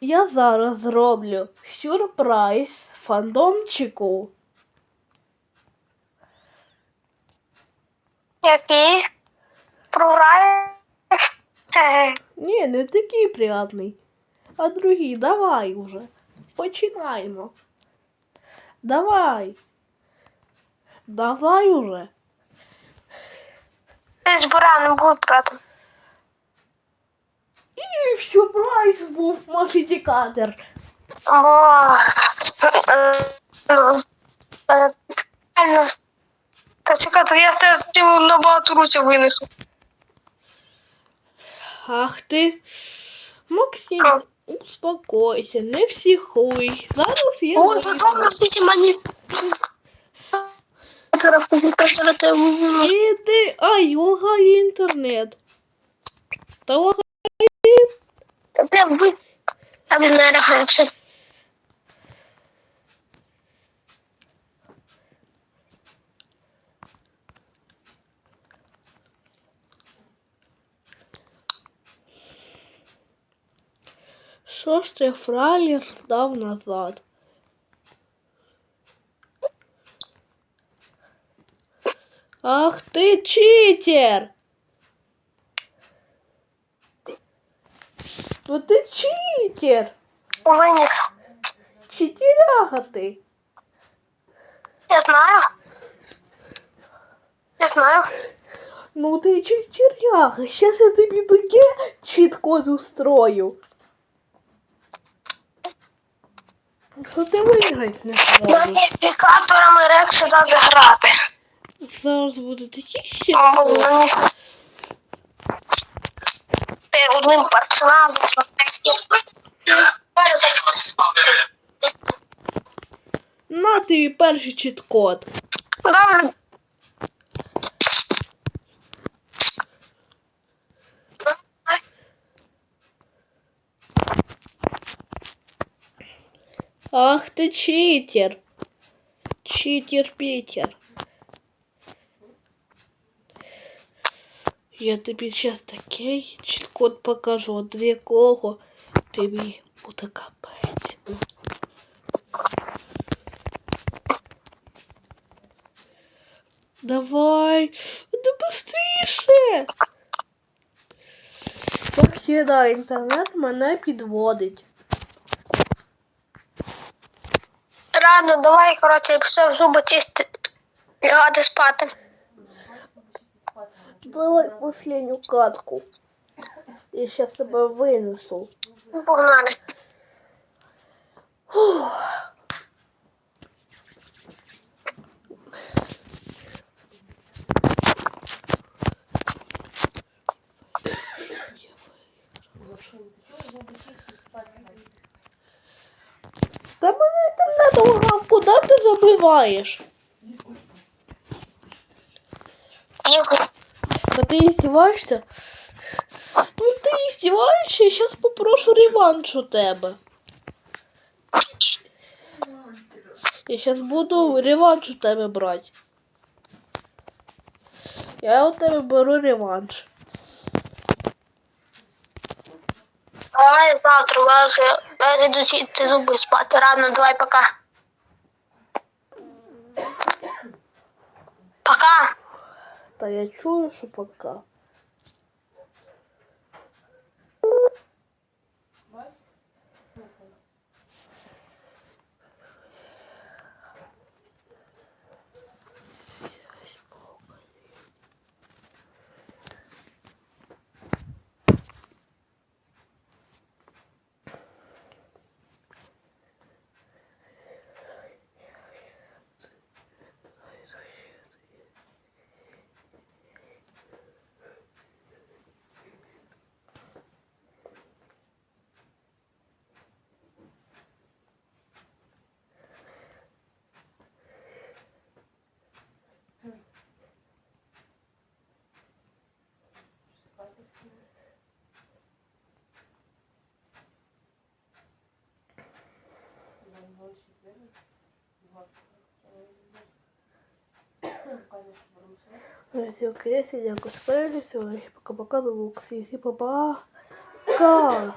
Я зараз зроблю сюрприз фандомчику. Який? Програєш? Е, Ні, не такий приятний. А другий, давай уже. Починаємо. Давай. Давай уже. Ти ж бура не буду брати. І сюрприз був модифікатор. Та чекай, то я тебе цілу набагато руця винесу. Ах ти. Максим, успокойся, не психуй. Зараз я. О, це добре, світі мені. Іди, ай, лагає інтернет. Та лагає. Де ви? Там не рахується. Що ж ти фрайлер здав назад? Ах ти читер! Ну ти читер! Виніс. Читеряга ти! Я знаю. Я знаю. Ну ти читеряга! Щас я тобі таке чіт-код устрою. Що ти виграти не зможеш? Модифікаторами Рекса даже грати. Зараз буде такі ще. Мені Ти одним персонажем. На тобі перший чіт-код. Добре. Ах ти читер. Читер Я тобі зараз такий чіт-код покажу, от для кого тобі буде капець. Давай, да быстріше. Як сідає інтернет, мене підводить. Рано, давай, коротше, все в зуби чисти. Лягати спати. Давай последню катку. Я сейчас тебе винесу. Погнали. Та мене інтернет угав, куди ти забиваєш? Їздив. Та ти издеваешься? Ну ти издеваешься, я сейчас попрошу реванш у тебе. Я сейчас буду реванш у тебе брати. Я у тебе беру реванш. Давай завтра, вас я йду чисти зуби спати. Рано, давай. Пока. Та я чую, що пока. Окей, если дякую за перегляд, сьогодні пока-пока, звук, всі, пока. Пока.